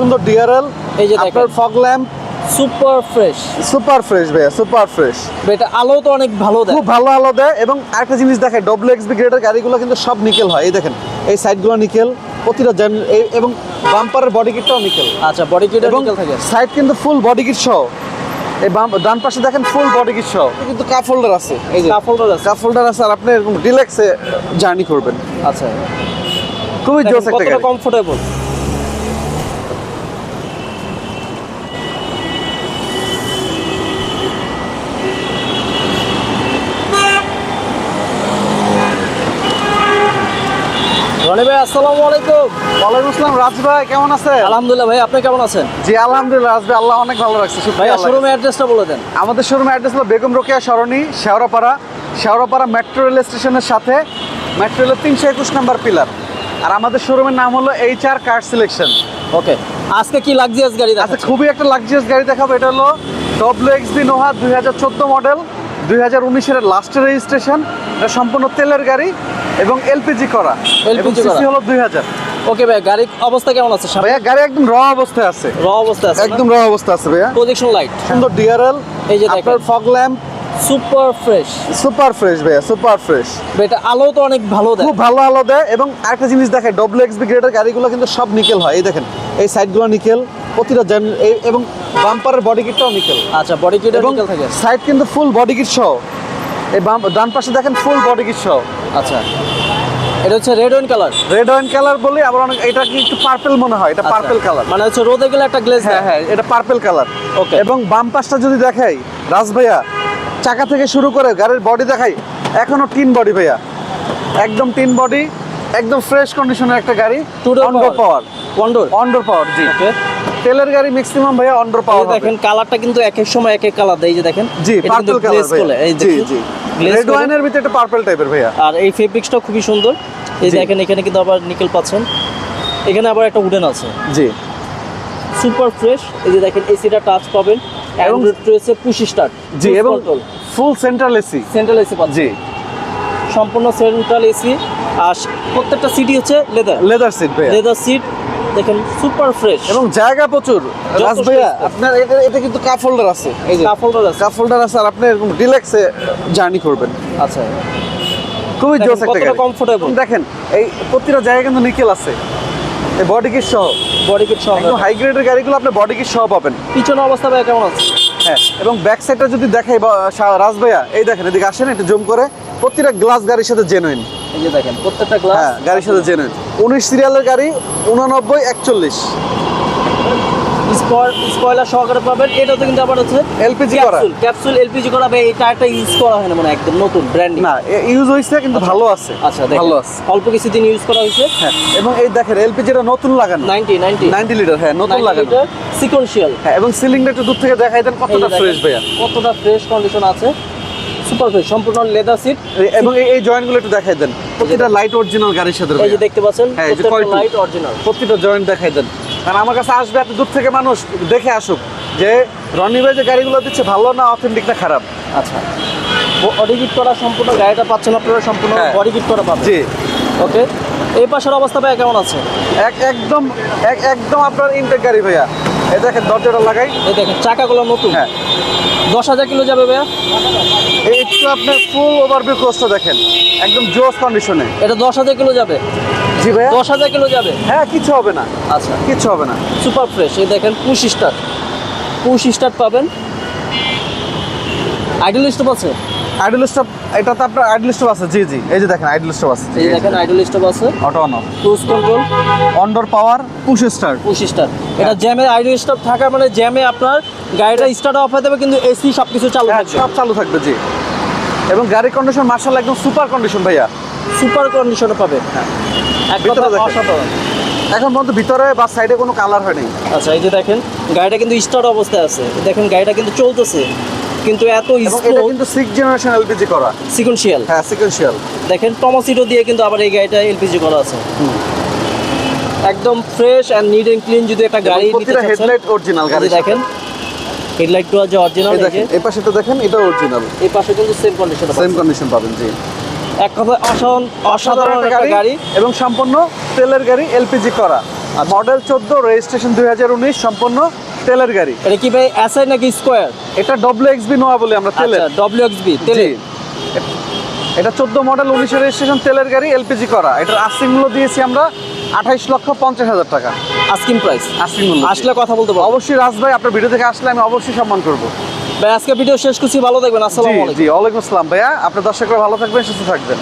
সুন্দর ডিআরএল এই যে আপনার। Fog lamp super fresh super fresh ভাইয়া সুপার ফ্রেশ এটা আলো তো অনেক ভালো দেয়। খুব ভালো আলো দেয় এবং আরেকটা জিনিস দেখেন ডব্লিউ এক্সবি গ্রেডের গাড়িগুলো কিন্তু সব নিকেল হয়। এই দেখেন এই সাইডগুলো নিকেল প্রতিটা জন- এবং বাম্পারের বডি কিটটাও নিকেল। আচ্ছা বডি কিট এবং থাকে। সাইড কিন্তু ফুল বডি কিট সহ। এই বাম ডান পাশে দেখেন ফুল বডি কিট সহ। কিন্তু কাপ হোল্ডার আছে। এই যে কাপ হোল্ডার আছে। কাপ হোল্ডার আছে আর আপনি এরকম রিল্যাক্সে জার্নি করবেন। আচ্ছা। খুবই জোস একটা কমফোর্টেবল রনি ভাই আসসালামু। আলাইকুম ওয়ালাইকুম আসসালাম রাজ ভাই কেমন আছেন? আলহামদুলিল্লাহ ভাই আপনি কেমন আছেন? জি আলহামদুলিল্লাহ রাজ ভাই আল্লাহ অনেক ভালো রাখছে ভাই শোরুমের অ্যাড্রেসটা বলে দেন। আমাদের শোরুমের অ্যাড্রেস হলো বেগম রোকেয়া সরণি শেওড়াপাড়া। শেওড়াপাড়া মেট্রো রেল স্টেশনের সাথে মেট্রো রেলের তিনশো একুশ নাম্বার পিলার আর আমাদের শোরুমের নাম হলো এইচ আর কার সিলেকশন ওকে আজকে কি লাক্সারিয়াস গাড়ি আচ্ছা খুবই একটা লাক্সারিয়াস গাড়ি দেখাবো এটা হলো ডব্লিউ এক্স বি নোহা দুই হাজার চোদ্দ মডেল দুই হাজার উনিশের লাস্টের রেজিস্ট্রেশন এটা সম্পূর্ণ তেলের গাড়ি এবং এলপিজি করা। এলপিজি করা। হলো দুই হাজার। ওকে ভাই গাড়ির অবস্থা কেমন আছে? ভাইয়া গাড়ি একদম র অবস্থায় আছে। র অবস্থায় আছে একদম র অবস্থা আছে ভাইয়া। প্রজেকশন লাইট সুন্দর ডিআরএল এই যে দেখেন। আপনার fog lamp super fresh super fresh ভাইয়া সুপার ফ্রেশ এটা আলো তো অনেক ভালো দেয়। খুব ভালো আলো দেয় এবং আরেকটা জিনিস দেখেন ডব্লিউ এক্সবি গ্রেডের গাড়িগুলো কিন্তু সব নিকেল হয়। এই দেখেন এই সাইডগুলো নিকেল প্রতিটা জন- এবং বাম্পারের বডি কিটটাও নিকেল। আচ্ছা বডি কিট এবং নিকেল থাকে। সাইড কিন্তু ফুল বডি কিট সহ। এই বাম ডান পাশে দেখেন ফুল বডি কিট সহ। আচ্ছা। এটা হচ্ছে red wine colour red wine colour বলি আবার অনেক এটা কি একটু পার্পল মনে হয়? এটা পার্পল কালার মানে হচ্ছে রোদে গেলে একটা গ্লেজ হ্যাঁ হ্যাঁ এটা পার্পল কালার Okay. এবং বাম পাশটা যদি দেখাই রাজ ভাইয়া চাকা থেকে শুরু করে গাড়ির বডি দেখাই এখনও টিন বডি ভাইয়া। একদম টিন বডি একদম ফ্রেশ কন্ডিশনের একটা গাড়ি door অন্ডর পাওয়ার ওয়ান্ডোর অন্ডর পাওয়ার জি। ওকে তেলের গাড়ি ম্যাক্সিমাম ভাইয়া অন্ডর পাওয়ার দেখেন কালারটা কিন্তু এক এক সময় এক এক কালার দেয় যে দেখেন। জি পার্পল কালার এই জি জি। রেড ওয়াইনের ভিতরে একটা পার্পল টাইপের ভাইয়া। আর এই ফেব্রিক্সটা খুবই সুন্দর। এই। দেখেন এখানে কিন্তু আবার নিকেল পাচ্ছেন। এখানে আবার একটা উডেন আছে। জি। সুপার ফ্রেশ এই যে দেখেন এসিটা টাচ পাবেন। এবং রয়েছে পুশ স্টার্ট জি এবং full central AC central AC পাচ্ছেন। জি। সম্পূর্ণ সেন্ট্রাল এসি আর প্রত্যেকটা সিটি হচ্ছে leather leather seat leather seat দেখেন সুপার ফ্রেশ এবং জায়গা প্রচুর। রাজ ভাইয়া আপনার এটা এটা কিন্তু কাপ হোল্ডার আছে। এই যে কাপ হোল্ডার আছে। কাপ হোল্ডার আছে আর আপনি এরকম রিল্যাক্সে জার্নি করবেন। আচ্ছা। খুবই জোস একটা গাড়ি। এবং দেখেন এই প্রতিটা জায়গায় কিন্তু নিকেল আছে। এই বডি কিট সহ। বডি কিট সহ। একদম হাই গ্রেডের গাড়িগুলো আপনি বডি কিট সহ পাবেন। পিছনে অবস্থা ভাই কেমন আছে? হ্যাঁ এবং ব্যাক সাইডটা যদি দেখাই রাজ ভাইয়া এই দেখেন এদিকে আসেন একটু জুম করে। প্রতিটা গ্লাস গাড়ির সাথে জেনুইন এই যে দেখেন প্রত্যেকটা গ্লাস হ্যাঁ গাড়ির সাথে জেনুইন উনিশ সিরিয়ালের গাড়ি উননব্বই একচল্লিশ। স্পয়লার সহকারে পাবেন। এটাতে কিন্তু আবার হচ্ছে এলপিজি করা। ক্যাপসুল। ক্যাপসুল এলপিজি করা ভাই এই টায়ারটা ইউজ করা হয় না মানে একদম নতুন ব্র্যান্ডিং না ইউজ হয়েছে কিন্তু ভালো আছে। আচ্ছা দেখেন। ভালো আছে। অল্প কিছুদিন ইউজ করা হয়েছে। হ্যাঁ এবং এই দেখেন এলপিজিটা নতুন লাগানো। 90 90 নাইনটি লিটার হ্যাঁ নতুন লাগানো। সিকোয়েন্সিয়াল হ্যাঁ এবং সিলিংটা একটু দূর থেকে দেখাই দেন কতটা ফ্রেশ ভাইয়া। কতটা ফ্রেশ কন্ডিশন আছে। সুপার ফ্রেশ সম্পূর্ণ লেদার সিট এবং এই জয়েন্টগুলো একটু দেখাই দেন। প্রতিটা লাইট অরিজিনাল গাড়ির সাথে এই যে দেখতে পাচ্ছেন হ্যাঁ। লাইট অরিজিনাল প্রতিটা জয়েন্ট দেখাই দেন। কারণ আমার কাছে আসবে এত দূর থেকে মানুষ দেখে আসুক যে রনি ভাই যে গাড়িগুলো দিচ্ছে ভালো না অথেন্টিক না খারাপ? আচ্ছা। বডি কিট করা সম্পূর্ণ গাড়িটা পাচ্ছেন আপনারা সম্পূর্ণ হ্যাঁ। বডি কিট করা পাবেন। জি। ওকে এই পাশের অবস্থা ভাই কেমন আছে? এক একদম এক- একদম আপনার ইনটেক গাড়ি ভাইয়া। এই দেখেন দরজাটা লাগাই। এই দেখেন চাকাগুলো নতুন। হ্যাঁ। দশ হাজার কিলো যাবে ভাইয়া? একটু আপনার ফুল ওভারভিউ ক্রসটা দেখেন। একদম জোস কন্ডিশনে এটা দশ হাজার কিলো যাবে? জি ভাইয়া। দশ হাজার কিলো যাবে? হ্যাঁ কিছু হবে না। আচ্ছা। কিছু হবে না। সুপার ফ্রেশ এই দেখেন পুশ স্টার পুশ স্টার পাবেন। আইডল স্টপ আছে আইডল স্টপ এটা তো আপনার আইডল স্টপ আছে জি জি। এই যে দেখেন আইডল স্টপ আছে। এই যে দেখেন আইডল স্টপ আছে। Auto on cruise control under power push start push start এটা জ্যামে আইডল স্টপ থাকা মানে জ্যামে আপনার গাড়িটা স্টার্ট অফ হয়ে যাবে কিন্তু এসি সব কিছু চালু হ্যাঁ থাকবে। সব চালু থাকবে জি। এবং গাড়ির কন্ডিশন মার্শাল একদম সুপার কন্ডিশন ভাইয়া। সুপার কন্ডিশনে পাবে। দেখেন। অসাধারণ। এখন পর্যন্ত ভিতরে বা সাইডে কোনো কালার হয়নি আচ্ছা এই যে দেখেন গাড়িটা কিন্তু স্টার্ট অবস্থায় আছে। দেখেন গাড়িটা কিন্তু চলতেছে। কিন্তু এত এটা কিন্তু সিক্স জেনারেশন এলপিজি করা। সিকুয়েন্সিয়াল হ্যাঁ সিকোয়েন্সিয়াল দেখেন টমাসিটো দিয়ে কিন্তু আবার এই গাড়িটা এলপিজি করা আছে। একদম fresh and neat and clean যদি একটা গাড়ি নিতে চাচ্ছেন, হেডলাইট অরিজিনাল গাড়ি দেখেন হেডলাইটটা যে অরিজিনাল এই এই যে দেখেন এই পাশেটা দেখেন এটা অরিজিনাল এই পাশে কিন্তু সেম কন্ডিশন সেম কন্ডিশন পাবেন। জি। এক কথা অসাধারণ অসাধারণ একটা গাড়ি এবং সম্পূর্ণ তেলের গাড়ি এলপিজি করা। মডেল চোদ্দ রেজিস্ট্রেশন দুই হাজার উনিশ সম্পূর্ণ তেলের গাড়ি। এটা কি ভাই এসআই নাকি স্কোয়ার এটা ডব্লিউ নোয়া বলি আমরা তেলের। আচ্ছা ডব্লিউ এটা চোদ্দ মডেল উনিশের রেজিস্ট্রেশন তেলের গাড়ি এলপিজি করা। এটার আস্তিং মূল্য দিয়েছি আমরা আঠাইশ লক্ষ পঞ্চাশ হাজার টাকা। আস্কিং প্রাইস আস্তিং মূল্য আসলে কথা বলতে পারব। অবশ্যই রাজ ভাই আপনার ভিডিও থেকে আসলে আমি অবশ্যই সম্মান করব। ভাই আজকে ভিডিও শেষ করছি ভালো থাকবেন আসসালামু আলাইকুম। জি ওয়ালাইকুম আসসালাম ভাইয়া। আপনার দর্শকরা ভালো থাকবেন সুস্থ থাকবেন।